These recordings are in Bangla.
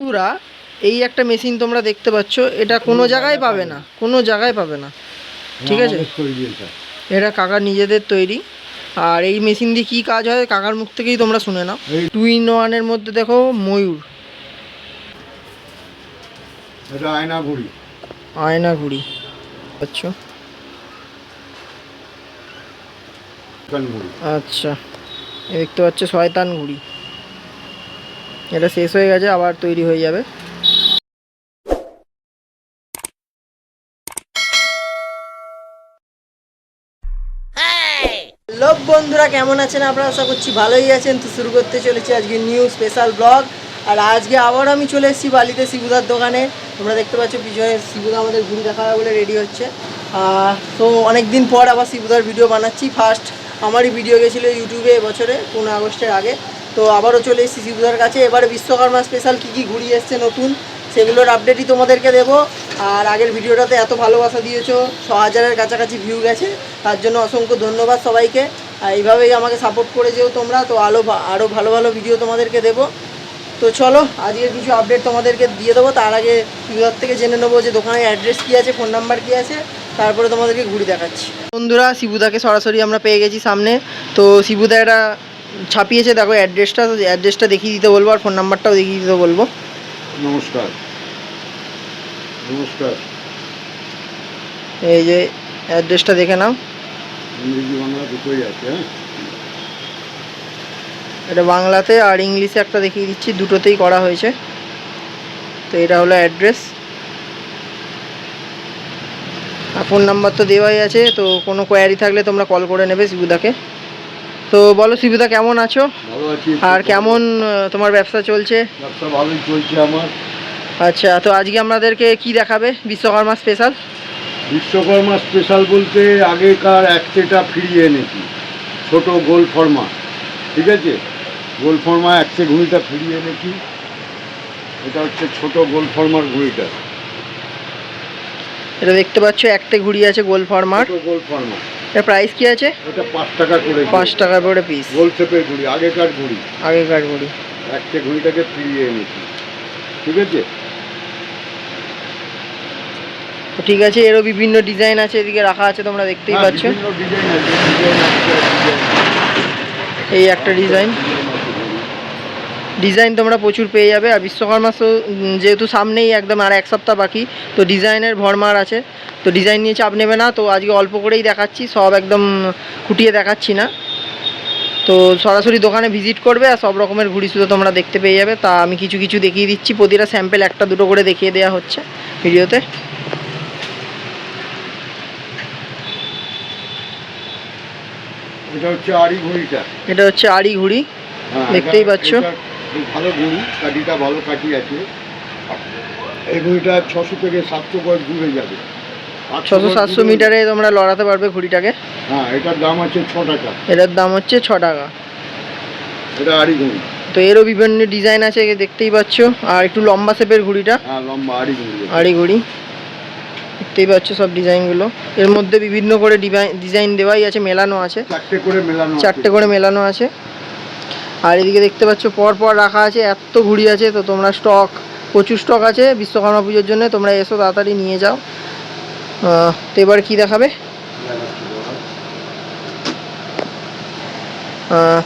বন্ধুরা এই একটা মেশিন তোমরা দেখতে পাচ্ছ এটা কোনো জায়গায় পাবে না কোনো জায়গায় পাবে না। ঠিক আছে? এটা কাকার নিজেদের তৈরি। আর এই মেশিন দিয়ে কী কাজ হয় কাকার মুখ থেকেই তোমরা শুনে নাও। টু ইন ওয়ানের মধ্যে দেখো ময়ূর। আয়না ঘুড়ি আয়না ঘুড়ি আচ্ছা আচ্ছা দেখতে পাচ্ছ শয়তান ঘুড়ি এটা শেষ হয়ে গেছে, আবার তৈরি হয়ে যাবে। লোক বন্ধুরা, কেমন আছেন? আপনারা আশা করছি ভালোই আছেন। তো শুরু করতে চলেছি আজকে নিউ স্পেশাল ব্লগ আর আজকে আবার আমি চলে এসেছি বালিতে শিবুদার দোকানে। তোমরা দেখতে পাচ্ছ পিছনে শিবুদা আমাদের ঘুড়ি দেখাবে বলে রেডি হচ্ছে। তো অনেক দিন পর আবার শিবুদার ভিডিও বানাচ্ছি। ফার্স্ট আমারই ভিডিও গেছিল ইউটিউবে এবছরে, পনেরো আগস্টের আগে। তো আবারও চলে এসেছি শিবুদার কাছে। এবারে বিশ্বকর্মা স্পেশাল কী কী ঘুরিয়ে এসছে নতুন, সেগুলোর আপডেটই তোমাদেরকে দেবো। আর আগের ভিডিওটাতে এত ভালোবাসা দিয়েছ, ছ হাজারের কাছাকাছি ভিউ গেছে, তার জন্য অসংখ্য ধন্যবাদ সবাইকে। আর এইভাবেই আমাকে সাপোর্ট করে যেও তোমরা, তো আলো আরও ভালো ভালো ভিডিও তোমাদেরকে দেবো। তো চলো, আজকের কিছু আপডেট তোমাদেরকে দিয়ে দেবো। তার আগে শিবুদার থেকে জেনে নেব যে দোকানের অ্যাড্রেস কী আছে ফোন নাম্বার কী আছে। তারপরে তোমাদেরকে ঘুরে দেখাচ্ছি। বন্ধুরা, শিবুদাকে সরাসরি আমরা পেয়ে গেছি সামনে। তো শিবুদা এটা ছাপিয়েছে দেখো অ্যাড্রেসটা অ্যাড্রেসটা দেখিয়ে দিতে বলব আর ফোন নাম্বারটাও দেখিয়ে দিতে বলব। নমস্কার। নমস্কার। এই যে অ্যাড্রেসটা দেখে নাও। ইংরেজি বাংলা দুটোই আছে হ্যাঁ? এটা বাংলাতে আর ইংলিশে একটা দেখিয়ে দিচ্ছি দুটোতেই করা হয়েছে। তো এটা হলো অ্যাড্রেস আর ফোন নাম্বার তো দেওয়াই আছে তো কোনো কোয়ারি থাকলে তোমরা কল করে নেবে শিবুদাকে তো বলো শিবুদা কেমন আছো? আর কেমন? তোমার ব্যবসা চলছে? ব্যবসা ভালোই চলছে আমার। আচ্ছা তো আজকে আমাদেরকে কি দেখাবে বিশ্বকর্মা স্পেশাল বিশ্বকর্মা স্পেশাল বলতে আগেকার একচেটা ফিরিয়ে এনেছি ছোট গোল ফর্মা ঠিক আছে? গোল ফর্মা একচে ঘুড়িটা ফিরিয়ে এনেছি এটা হচ্ছে ছোট গোল ফর্মার ঘুড়িটা এটা দেখতে পাচ্ছ একটা ঘুড়ি আছে গোল ফরমার। গোল ফর্মা। এর প্রাইস কি আছে? এটা পাঁচ টাকা করে পাঁচ টাকা করে পিস গোল শেপের ঘুড়ি আগেকার ঘুড়ি। আগেকার ঘুড়ি। একটা ঘুড়িটাকে ফিরিয়ে এনেছি। ঠিক আছে? তো ঠিক আছে এরও বিভিন্ন ডিজাইন আছে এদিকে রাখা আছে তোমরা দেখতেই হ্যাঁ, পাচ্ছ। এই একটা ডিজাইন ডিজাইন তোমরা প্রচুর পেয়ে যাবে। আর বিশ্বকর্মা যেহেতু সামনেই একদম আর এক সপ্তাহ বাকি তো ডিজাইনের ভরমার আছে। তো ডিজাইন নিয়ে চাপ নেবে না। তো আজকে অল্প করেই দেখাচ্ছি সব একদম খুঁটিয়ে দেখাচ্ছি না। তো সরাসরি দোকানে ভিজিট করবে আর সব রকমের ঘুড়ি শুধু তোমরা দেখতে পেয়ে যাবে। তা আমি কিছু কিছু দেখিয়ে দিচ্ছি। প্রতিটা স্যাম্পেল একটা দুটো করে দেখিয়ে দেওয়া হচ্ছে ভিডিওতে। এটা হচ্ছে আড়ি ঘুড়িটা। এটা হচ্ছে আড়ি ঘুড়ি। হ্যাঁ, দেখতেই পাচ্ছ। ভালো ঘুড়ি কাঠিটা ভালো কাঠি আছে। এই ঘুড়িটা ছশো থেকে সাতশো গজ দূরে যাবে। ছশো সাতশো মিটারে তোমরা লড়াতে পারবে ঘুড়িটাকে হ্যাঁ এটার দাম আছে ছ টাকা। এটার দাম হচ্ছে ছ টাকা। এটা আড়ি ঘুড়ি তো এরও বিভিন্ন ডিজাইন আছে দেখতেই পাচ্ছ। আর একটু লম্বা শেপের ঘুড়িটা হ্যাঁ লম্বা আড়ি ঘুড়ি আড়ি ঘুড়ি দেখতেই পাচ্ছ সব ডিজাইনগুলো। এর মধ্যে বিভিন্ন করে ডিজাইন দেওয়াই আছে মেলানো আছে। চারটে করে মেলানো আছে। চারটে করে মেলানো আছে। আর এদিকে দেখতে পাচ্ছ পর পর রাখা আছে এত ঘুড়ি আছে তো তোমরা স্টক প্রচুর স্টক আছে বিশ্বকর্মা পুজোর জন্য তোমরা এসো তাড়াতাড়ি নিয়ে যাও। তো এবার কি দেখাবে?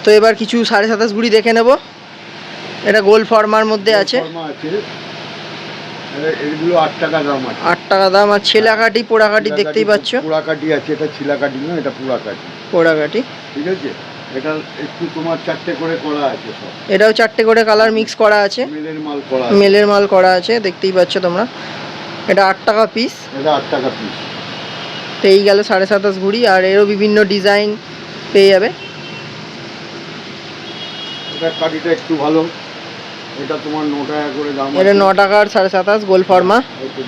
তো এবার কিছু সাড়ে সাতাশ ঘুড়ি দেখে নেব। এটা গোল ফর্মার মধ্যে আছে। ফর্মা আছে। এ- এগুলো আট টাকা দাম আছে। আট টাকা দাম আর ছেলাকাটি পোড়াকাটি দেখতেই পাচ্ছ। পোড়াকাটি আছে এটা ছিলাকাটি না এটা পোড়াকাটি পোড়াকাটি ঠিক আছে? এটা একটু তোমার চারটে করে করা আছে সব। এটাও চারটে করে কালার মিক্স করা আছে। মেলের মাল করা আছে। মেলের মাল করা আছে দেখতেই পাচ্ছ তোমরা। এটা আট টাকা পিস এটা আট টাকা পিস তো এই গেল সাড়ে সাতাশ ঘুড়ি আর এরও বিভিন্ন ডিজাইন পেয়ে যাবে। এটা কাঠিটা একটু ভালো। এটা তোমার ন টাকা করে দাম এটা সাড়ে সাতাশ গোল ফর্মা।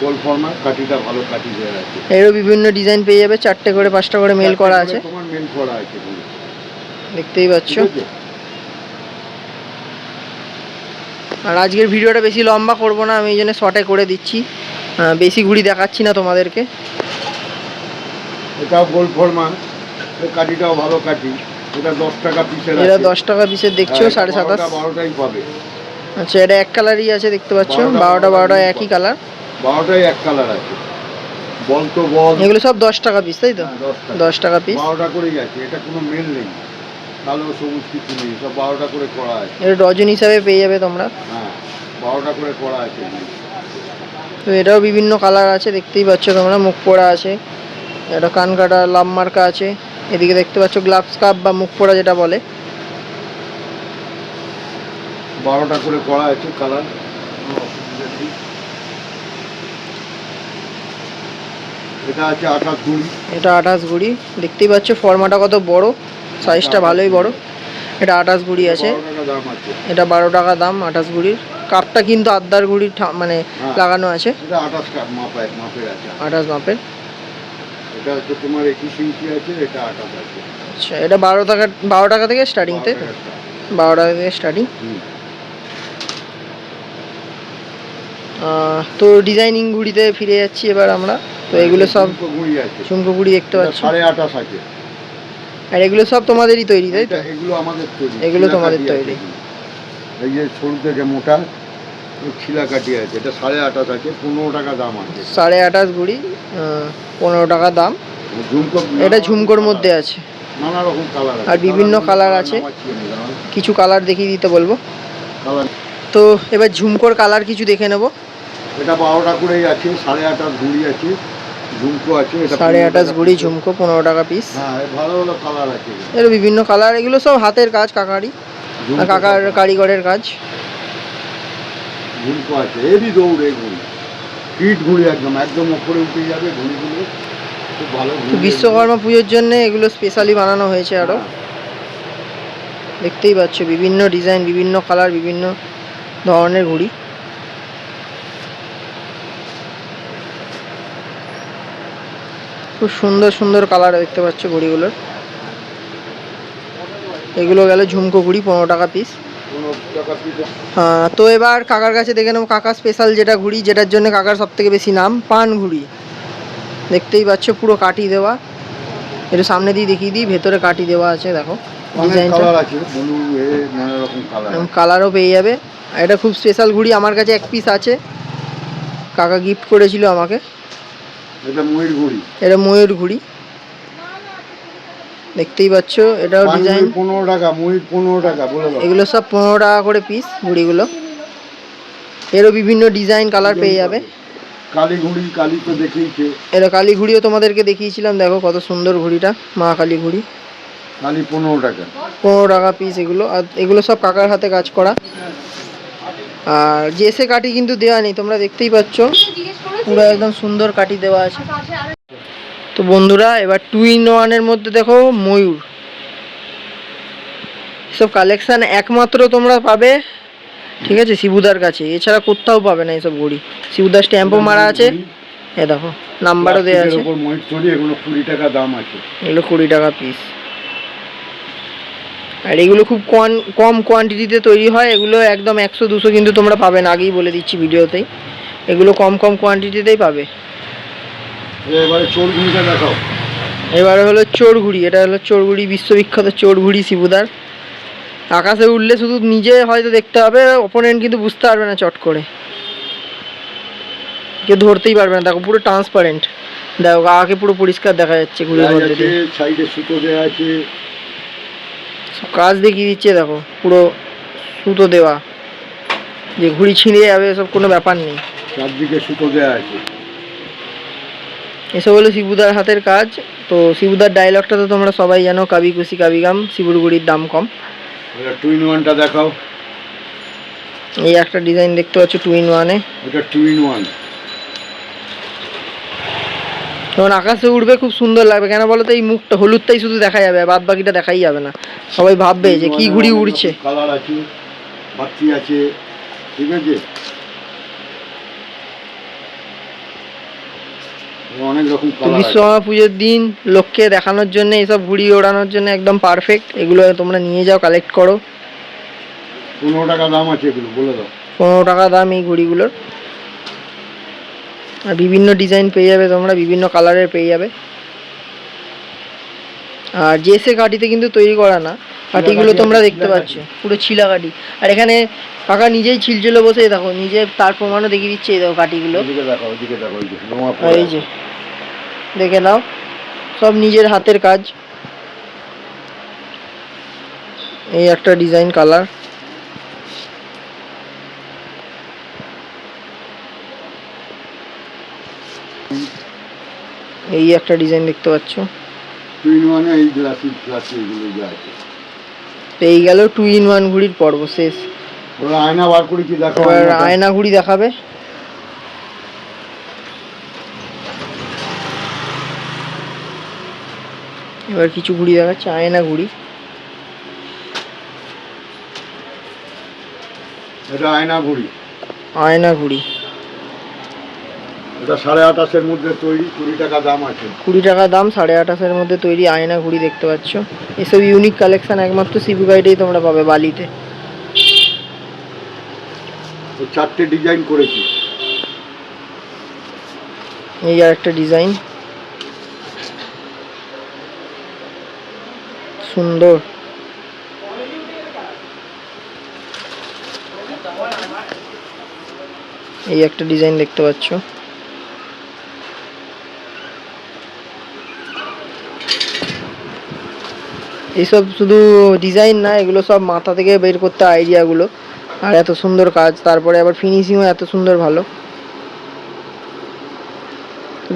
গোল ফর্মা কাঠিটা ভালো কাঠি দেওয়া আছে। এরও বিভিন্ন ডিজাইন পেয়ে যাবে চারটে করে পাঁচটা করে মেল করা আছে। তোমার মেল করা আছে। দেখতেই পাচ্ছ। আর আজকের ভিডিওটা বেশি লম্বা করব না আমি এই জন্য শর্টে করে দিচ্ছি। বেশি ঘুড়ি দেখাচ্ছি না তোমাদেরকে। এটাও গোল ফর্মা কাঠিটাও ভালো কাঠি। এটা দশ টাকা পিসের এরা দশ টাকা পিসের দেখছ সাড়ে সাতাশ? বারোটাই পাবে। আচ্ছা এটা এক কালারই আছে দেখতে পাচ্ছ? বারোটা, বারোটা একই কালার বারোটাই এক কালার আছে। বল তো বল। এগুলো সব দশ টাকা পিস তাই তো? হ্যাঁ, দশ টাকা। পিস বারোটা করেই আছে এটা কোনো মেল নেই। কালো সবুজ কিছু নেই সব বারোটা করে করা আছে এটা ডজন হিসাবে পেয়ে যাবে তোমরা। হ্যাঁ বারোটা করে করা আছে তো এটাও বিভিন্ন কালার আছে দেখতেই পাচ্ছ তোমরা মুখ পোড়া আছে। এটা কান কাটা লাভ মার্কা আছে। এদিকে দেখতে পাচ্ছ গ্লাভস কাপ বা মুখ পোড়া যেটা বলে। বারোটা করে করা আছে কালার। এটা আছে আঠাশ কুড়ি এটা আঠাশ গুড়ি। দেখতেই পাচ্ছ ফর্মাটা কত বড়। সাইজটা ভালোই বড়। এটা আঠাশ গুড়ি আছে। এটা বারো টাকা দাম আঠাশ গুড়ির। কাপটা কিন্তু আদ্দার গুড়ির মানে হ্যাঁ। লাগানো আছে। আঠাশ মাপের আচ্ছা এটা বারো টাকা বারো টাকা থেকে স্টার্টিং তাই তো? বারো টাকা থেকে স্টার্টিং তো ডিজাইনিং ঘুড়িতে ফিরে যাচ্ছি এবার আমরা। তো এগুলো সব ঝুমকো ঘুড়ি দেখতে পাচ্ছি। সাড়ে আঠাশ আছে। আর এগুলো সব তোমাদেরই তৈরি তাই তো? এগুলো আমাদের তৈরি এগুলো তোমাদের তৈরি। এই যে সরু থেকে মোটা ছিলা কাটি আছে এটা সাড়ে আঠাশ আছে পনেরো টাকা দাম আছে। সাড়ে আঠাশ আহ, পনেরো টাকা দাম। এটা ঝুমকোর মধ্যে আছে। নানা রকম কালার আর বিভিন্ন কালার আছে। কিছু কালার দেখিয়ে দিতে বলব। তো এবার ঝুমকোর কালার কিছু দেখে নেব। এটা বারোটা করেই আছে সাড়ে আঠাশ ঘুড়ি আছে। ঝুমকো আছে সাড়ে আঠাশ ঘুড়ি ঝুমকো পনেরো টাকা পিস হ্যাঁ ভালো ভালো কালার আছে এর বিভিন্ন কালার এগুলো সব হাতের কাজ কাকারই। কাকার কারিগরের কাজ। ঝুমকো আছে এরই দৌড় ঘুড়ি কিট ঘুড়ি একদম একদম উপরে উঠে যাবে ঘুড়িগুলো খুব ভালো বিশ্বকর্মা পুজোর জন্য এগুলো স্পেশালি বানানো হয়েছে আরও হ্যাঁ। দেখতেই পাচ্ছ বিভিন্ন ডিজাইন বিভিন্ন কালার বিভিন্ন ধরনের ঘুড়ি। খুব সুন্দর সুন্দর কালার দেখতে পাচ্ছ ঘুড়িগুলোর এগুলো গেল ঝুমকো ঘুড়ি পনেরো টাকা পিস হ্যাঁ তো এবার কাকার কাছে দেখে নেব। কাকা স্পেশাল যেটা ঘুড়ি যেটার জন্য কাকার সব থেকে বেশি নাম পান ঘুড়ি দেখতেই পাচ্ছ পুরো কাটি দেওয়া। একটু সামনে দিয়ে দেখিয়ে দিই ভেতরে কাটি দেওয়া আছে দেখো। কালারও পেয়ে যাবে। এটা খুব স্পেশাল ঘুড়ি আমার কাছে এক পিস আছে। কাকা গিফট করেছিল আমাকে। এটা ময়ূর ঘুড়ি। এটা দেখতেই পাচ্ছ এটাও ডিজাইন পনেরো টাকা ময়ূর পনেরো টাকা বলে এগুলো সব পনেরো টাকা করে পিস ঘুড়িগুলো। এরও বিভিন্ন ডিজাইন কালার পেয়ে যাবে। কালী ঘুড়ি কালী তো দেখেইছে এটা কালী ঘুড়িও তোমাদেরকে দেখিয়েছিলাম দেখো কত সুন্দর ঘুড়িটা মা কালী ঘুড়ি। কালী পনেরো টাকা। পনেরো টাকা পিস এগুলো আর এগুলো সব কাকার হাতে কাজ করা। আর জেসে কাঠি কিন্তু দেওয়া নেই তোমরা দেখতেই পাচ্ছ। পুরো একদম সুন্দর কাঠি দেওয়া আছে। তো বন্ধুরা এবার টু ইন ওয়ানের মধ্যে দেখো ময়ূর। সব কালেকশন একমাত্র তোমরা পাবে ঠিক আছে শিবুদার কাছে। এছাড়া কোথাও পাবে না এসব ঘড়ি শিবুদার স্ট্যাম্পও মারা আছে। এ দেখো নাম্বারও দেওয়া আছে। ময়ূর এগুলো কুড়ি টাকা দাম আছে। এগুলো কুড়ি টাকা পিস আর এগুলো খুব কম কম কোয়ান্টিটিতে তৈরি হয়। এগুলো একদম একশো দুশো কিন্তু তোমরা পাবে না আগেই বলে দিচ্ছি ভিডিওতেই এগুলো কম কম কোয়ান্টিটিতেই পাবে। এবারে চোর ঘুড়িটা দেখাও। এবারে হলো চোরঘুড়ি এটা হলো চোরঘুড়ি বিশ্ববিখ্যাত চোরঘুড়ি শিবুদার। আকাশে উঠলে শুধু নিজে হয়তো দেখতে হবে অপোনেন্ট কিন্তু বুঝতে পারবে না চট করে। কেউ ধরতেই পারবে না। দেখো পুরো ট্রান্সপারেন্ট দেখো আগে পুরো পরিষ্কার দেখা যাচ্ছে ঘুড়ির মধ্যে সাইডে সুতো দেওয়া আছে। কাজ দেখিয়ে দিচ্ছে দেখো পুরো সুতো দেওয়া। যে ঘুড়ি ছিঁড়ে যাবে এসব কোনো ব্যাপার নেই। চারদিকে সুতো দেওয়া আছে। এসব হলো শিবুদার হাতের কাজ। তো শিবুদার ডায়লগটা তো তোমরা সবাই জানো কাবি খুশি কাবি গাম শিবুর গুড়ির দাম কম। এটা টু ইন ওয়ানটা দেখাও। এই একটা ডিজাইন দেখতে পাচ্ছ টু ইন ওয়ানে এটা টু ইন ওয়ান যখন আকাশে উঠবে খুব সুন্দর লাগবে। কেন বলো তো এই মুখটা হলুদটাই শুধু দেখা যাবে বাদ বাকিটা দেখাই যাবে না। সবাই ভাববে যে কি ঘুড়ি উড়ছে। কালার আছে বাতি আছে ঠিক আছে? বিশ্বকর্মা পুজোর দিন লোককে দেখানোর জন্য এইসব ঘুড়ি ওড়ানোর জন্য একদম পারফেক্ট এগুলো তোমরা নিয়ে যাও কালেক্ট করো। পনেরো টাকা দাম আছে এগুলো বলে দাও। পনেরো টাকা দাম এই ঘুড়িগুলোর। বিভিন্ন ডিজাইন পেয়ে যাবে তোমরা বিভিন্ন কালারের পেয়ে যাবে। আর জেসে কাঠিতে কিন্তু তৈরি করা না কাঠিগুলো তোমরা দেখতে পাচ্ছ পুরো ছিলা কাঠি আর এখানে কাকা নিজেই ছিলছিল বসে দেখো নিজে তার প্রমাণও দেখিয়ে দিচ্ছে এই দেখো কাঠিগুলো এই যে দেখে নাও সব নিজের হাতের কাজ। এই একটা ডিজাইন কালার এই একটা ডিজাইন দেখতে পাচ্ছ। তুই ওয়ান এই গ্লাসি গ্লাসি এগুলো যা আছে। এই গেল টু ইন ওয়ান ঘুড়ির পর্ব শেষ। ওরা আয়না বার করেছি দেখো এবার। আয়না ঘুড়ি দেখাবে। এবার কিছু ঘুড়ি দেখাচ্ছে আয়না ঘুড়ি। এটা আয়না ঘড়ি। আয়না ঘুড়ি। এটা সাড়ে আঠাশের মধ্যে তৈরি কুড়ি টাকা দাম আছে। কুড়ি টাকা দাম সাড়ে আঠাশের মধ্যে তৈরি আয়না ঘুড়ি দেখতে পাচ্ছ। এসব ইউনিক কালেকশন একমাত্র গাইডেই তোমরা পাবে বালিতে। চারটে ডিজাইন করেছি। এই আর একটা ডিজাইন সুন্দর। এই একটা ডিজাইন দেখতে পাচ্ছ। এইসব শুধু ডিজাইন না এগুলো সব মাথা থেকে বের করতে আইডিয়াগুলো আর এত সুন্দর কাজ তারপরে আবার ফিনিশিংও এত সুন্দর ভালো।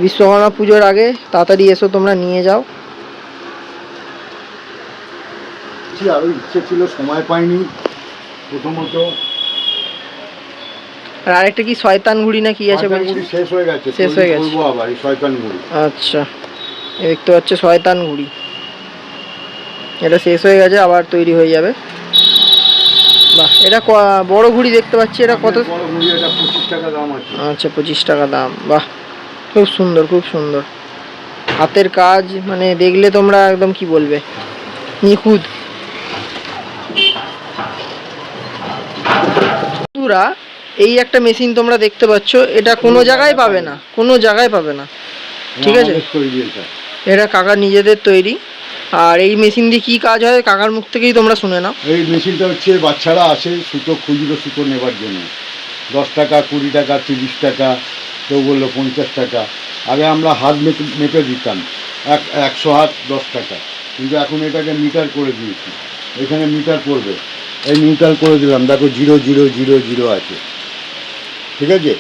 বিশ্বকর্মা পুজোর আগে তাড়াতাড়ি এসো তোমরা নিয়ে যাও। আরও ইচ্ছে ছিল সময় পাইনি প্রথমত। আর আরেকটা কি শয়তান ঘুড়ি না কি আছে বলছি? শেষ হয়ে গেছে শেষ হয়ে গেছে। আবার এই শয়তান মুড়ি আচ্ছা দেখতে পাচ্ছ শয়তান ঘুড়ি এটা শেষ হয়ে গেছে আবার তৈরি হয়ে যাবে। বাহ এটা বড় ঘুড়ি দেখতে পাচ্ছি এটা কত? আচ্ছা পঁচিশ টাকা দাম বাহ খুব সুন্দর খুব সুন্দর। হাতের কাজ মানে দেখলে তোমরা একদম কি বলবে? নিখুঁত। বন্ধুরা এই একটা মেশিন তোমরা দেখতে পাচ্ছ এটা কোনো জায়গায় পাবে না কোনো জায়গায় পাবে না। ঠিক আছে। এটা কাকা নিজেদের তৈরি। আর এই মেশিন দিয়ে কি কাজ হয় কাকার মুখ থেকেই তোমরা শুনে নাও। এই মেশিনটা হচ্ছে বাচ্চারা আসে সুতো খুচরো সুতো নেবার জন্য। দশ টাকা কুড়ি টাকা তিরিশ টাকা কেউ বলল পঞ্চাশ টাকা। আগে আমরা হাত মেপে মেপে দিতাম। এক একশো হাত দশ টাকা। কিন্তু এখন এটাকে মিটার করে দিয়েছি। এখানে মিটার পড়বে এই মিটার করে দিলাম। দেখো জিরো জিরো জিরো জিরো আছে। ঠিক আছে?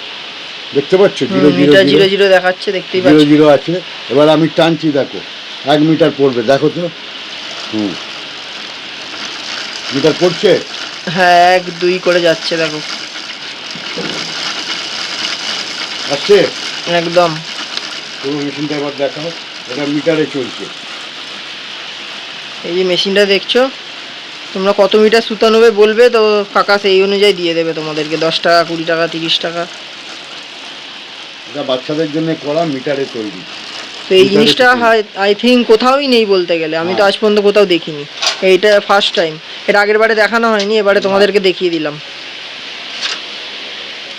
দেখতে পাচ্ছ? Zero zero zero. Zero zero দেখাচ্ছে দেখতেই জিরো জিরো আছে। এবার আমি টানছি দেখো। এক মিটার পড়বে দেখো তো। হুম। মিটার পড়ছে? হ্যাঁ এক দুই করে যাচ্ছে দেখো। আসছে? একদম। পুরো মেশিনটা এবার দেখাও এটা মিটারে চলছে। এই যে মেশিনটা দেখছ তোমরা কত মিটার সুতা নেবে বলবে তো কাকা সেই অনুযায়ী দিয়ে দেবে তোমাদেরকে দশ টাকা কুড়ি টাকা তিরিশ টাকা। এটা বাচ্চাদের জন্য করা মিটারে তৈরি। তো এই জিনিসটা। আই থিঙ্ক কোথাওই নেই বলতে গেলে। আমি তো হ্যাঁ। আজ পর্যন্ত কোথাও দেখিনি। এইটা ফার্স্ট টাইম এটা আগের বারে দেখানো হয়নি এবারে তোমাদেরকে দেখিয়ে দিলাম।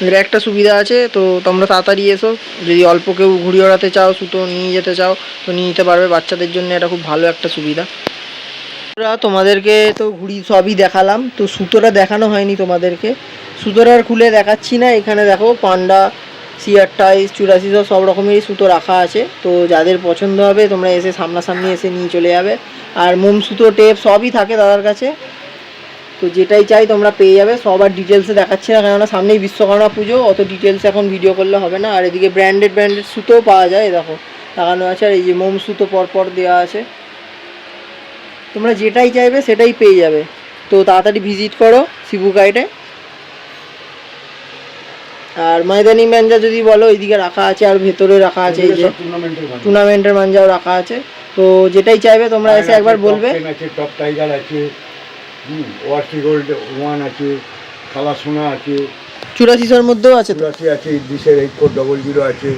এর একটা সুবিধা আছে তো তোমরা তাড়াতাড়ি এসো। যদি অল্প কেউ ঘুড়ি ওড়াতে চাও সুতো নিয়ে যেতে চাও তো নিয়ে নিতে পারবে। বাচ্চাদের জন্য এটা খুব ভালো একটা সুবিধা। তোমাদেরকে তো ঘুড়ি সবই দেখালাম তো সুতোটা দেখানো হয়নি তোমাদেরকে। সুতোটা আর খুলে দেখাচ্ছি না। এখানে দেখো পান্ডা সিয়ার টাইস চুরাশি সব সব রকমেরই সুতো রাখা আছে। তো যাদের পছন্দ হবে, তোমরা এসে সামনাসামনি এসে নিয়ে চলে যাবে। আর মোম সুতো, টেপ সবই থাকে দাদার কাছে। তো যেটাই চাই তোমরা পেয়ে যাবে। সব আর ডিটেলসে দেখাচ্ছি না, কেননা সামনেই বিশ্বকর্মা পুজো। অত ডিটেলস এখন ভিডিও করলে হবে না। আর এদিকে ব্র্যান্ডেড ব্র্যান্ডেড সুতোও পাওয়া যায় দেখো। লাগানো আছে, আর এই যে মোম সুতো পরপর দেওয়া আছে। তোমরা যেটাই চাইবে, সেটাই পেয়ে যাবে। তো তাড়াতাড়ি ভিজিট করো শিবু গাইডে আর ময়দানি ম্যানজা যদি বলো এইদিকে রাখা আছে আর ভেতরে রাখা আছে এই যে টুর্নামেন্টের মাঞ্জাও রাখা আছে। তো যেটাই চাইবে তোমরা এসে একবার বলবে। আছে টপ টাইগার আছে ওয়ার্সি গোল্ড ওয়ান আছে কালা সোনা আছে চুরাশিশোর মধ্যেও আছে তো? চুরাশি আছে ইদ্রিসের এইট ফোর ডবল জিরো আছে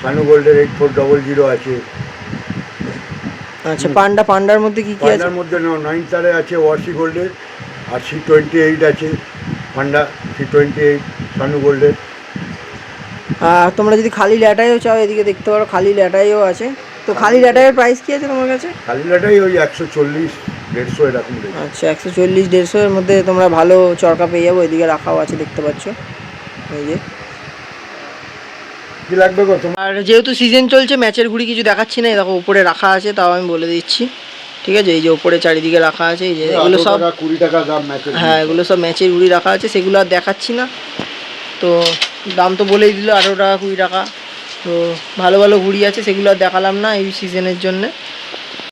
সানু গোল্ডের এইট ফোর ডবল জিরো আছে। আচ্ছা পান্ডা পান্ডার মধ্যে কি কি আছে? পান্ডার মধ্যে নাইন তারে আছে ওয়ার্সি গোল্ডের আর সি টোয়েন্টি এইট আছে Panda C twenty eight Sanu গোল্ডের। তোমরা যদি খালি ল্যাটাইও চাও এদিকে দেখতে পারো খালি ল্যাটাইও আছে। তো খালি ল্যাটাইয়ের প্রাইস কি আছে তোমার কাছে? খালিলাটাই ওই একশো চল্লিশ দেড়শো এরকম আচ্ছা একশো চল্লিশ দেড়শোর মধ্যে তোমরা ভালো চরকা পেয়ে যাব এদিকে রাখাও আছে দেখতে পাচ্ছ। এই যে। কি লাগবে আর যেহেতু সিজন চলছে ম্যাচের ঘুড়ি কিছু দেখাচ্ছি না দেখো উপরে রাখা আছে তাও আমি বলে দিচ্ছি। ঠিক আছে এই যে উপরে চারিদিকে রাখা আছে এই যে এগুলো সব কুড়ি টাকা দাম ম্যাচের হ্যাঁ এগুলো সব ম্যাচের ঘুড়ি রাখা আছে সেগুলো আর দেখাচ্ছি না। তো দাম তো বলেই দিল আঠেরো টাকা, কুড়ি টাকা। তো ভালো ভালো ঘুড়ি আছে, সেগুলো আর দেখালাম না এই সিজনের জন্যে।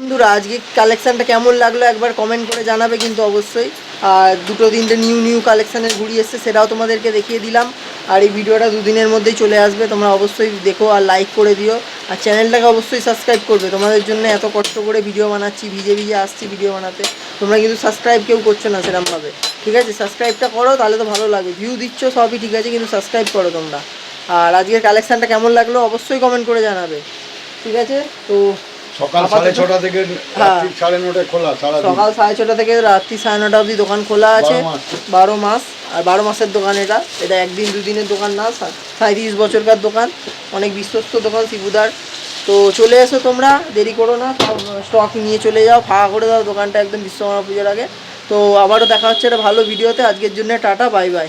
বন্ধুরা, আজকে কালেকশানটা কেমন লাগল একবার কমেন্ট করে জানাবে কিন্তু অবশ্যই। আর দুটো তিনটে নিউ নিউ কালেকশানের ঘুড়ি এসছে, সেটাও তোমাদেরকে দেখিয়ে দিলাম। আর এই ভিডিওটা দুদিনের মধ্যেই চলে আসবে, তোমরা অবশ্যই দেখো আর লাইক করে দিও। আর চ্যানেলটাকে অবশ্যই সাবস্ক্রাইব করবে, তোমাদের জন্য এত কষ্ট করে ভিডিও বানাচ্ছি, ভিজে ভিজে আসছি ভিডিও বানাতে। তোমরা কিন্তু সাবস্ক্রাইব কেউ করছ না সেরকমভাবে ঠিক আছে? সাবস্ক্রাইবটা করো, তাহলে তো ভালো লাগবে ভিউ দিচ্ছ সবই ঠিক আছে, কিন্তু সাবস্ক্রাইব করো তোমরা। আর আজকের কালেকশানটা কেমন লাগল অবশ্যই কমেন্ট করে জানাবে, ঠিক আছে? তো সকাল সাড়ে ছটা থেকে হ্যাঁ। রাত্রি সাড়ে নটায় খোলা সারা সকাল সাড়ে ছটা থেকে রাত্রি সাড়ে নটা অবধি দোকান খোলা আছে। বারো মাস। আর বারো মাসের দোকান এটা। এটা একদিন দুদিনের দোকান না সাঁত্রিশ বছরকার দোকান। অনেক বিশ্বস্ত দোকান শিবুদার। তো চলে এসো তোমরা দেরি করো না। স্টক নিয়ে চলে যাও ফাঁকা করে দাও। দোকানটা একদম বিশ্বকর্মা পুজোর আগে। তো আবারও দেখা হচ্ছে একটা ভালো ভিডিওতে। আজকের জন্য টাটা বাই বাই।